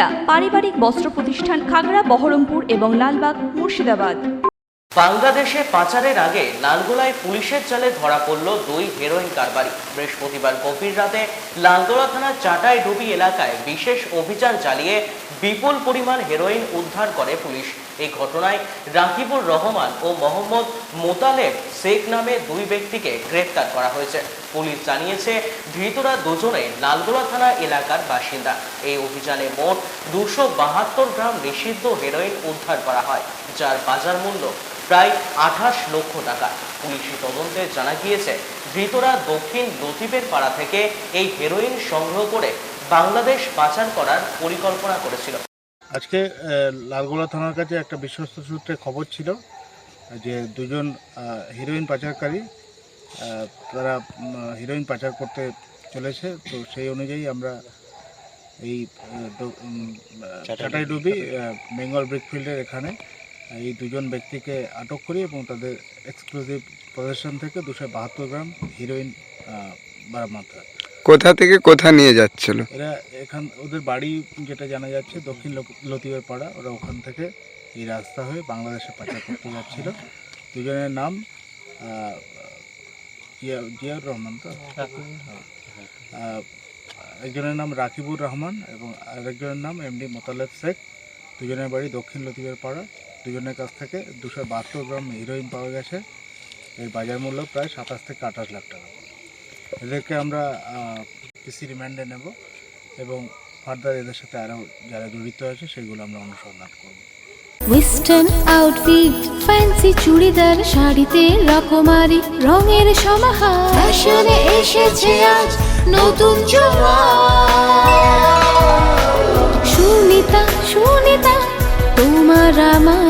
সুনিতা পারিবারিক বস্ত্র প্রতিষ্ঠান খাগড়া, বহরমপুর এবং লালবাগ, মুর্শিদাবাদ। বাংলাদেশে পাচারের আগে লালগোলায় পুলিশের চালে ধরা পড়ল দুই হেরোইন কারবারি। বৃহস্পতিবার গভীর রাতে লালগোলা থানার চাটাই ডুবি এলাকায় বিশেষ অভিযান চালিয়ে বিপুল পরিমাণ হেরোইন উদ্ধার করে পুলিশ। এই ঘটনায় রাকিবুর রহমান ও মোহাম্মদ মোতালেব শেখ নামে দুই ব্যক্তিকে গ্রেপ্তার করা হয়েছে। পুলিশ জানিয়েছে, ধৃতরা দুজনে লালগোলা থানা এলাকার বাসিন্দা। এই অভিযানে মোট দুশো বাহাত্তর গ্রাম নিষিদ্ধ হেরোইন উদ্ধার করা হয়, যার বাজার মূল্য প্রায় আঠাশ লক্ষ টাকা। পুলিশি তদন্তে জানা গিয়েছে, ধৃতরা দক্ষিণ লতিফের পাড়া থেকে এই হেরোইন সংগ্রহ করে বাংলাদেশ পাচার করার পরিকল্পনা করেছিল। আজকে লালগোলা থানার কাছে একটা বিশ্বস্ত সূত্রে খবর ছিল যে দুজন হিরোইন পাচারকারী তারা হিরোইন পাচার করতে চলেছে। তো সেই অনুযায়ী আমরা এই চাটাইডুবি বেঙ্গল ব্রিকফিল্ডের এখানে এই দুজন ব্যক্তিকে আটক করি এবং তাদের এক্সক্লুসিভ প্রদর্শন থেকে দুশো বাহাত্তর গ্রাম হিরোইন আহ, বারামত হয়। কোথা থেকে কোথা নিয়ে যাচ্ছিল? এরা এখান, ওদের বাড়ি যেটা জানা যাচ্ছে, দক্ষিণ লতিফের পাড়া, ওরা ওখান থেকে এই রাস্তা হয়ে বাংলাদেশে পাচার করতে যাচ্ছিল। দুজনের নাম জিয়াউর রহমান তো? একজনের নাম রাকিবুর রহমান এবং আরেকজনের নাম এমডি মোতালেব শেখ। দুজনের বাড়ি দক্ষিণ লতিফের পাড়া। দুজনের কাছ থেকে দুশো বাহাত্তর গ্রাম হিরোইন পাওয়া গেছে। এর বাজার মূল্য প্রায় সাতাশ থেকে আঠাশ লাখ টাকা। এদেরকে আমরা পিসি রিমান্ডে নেব এবং ফার্দার এদের সাথে আরও যারা জড়িত আছে সেগুলো আমরা অনুসন্ধান করব। ওয়েস্টার্ন আউটফিট ফ্যান্সি চুড়িদার শাড়িতে রকমারি রঙের সমাহার। ফ্যাশনে এসেছে আজ নতুন সুনিতা সুনিতা তোমার আমার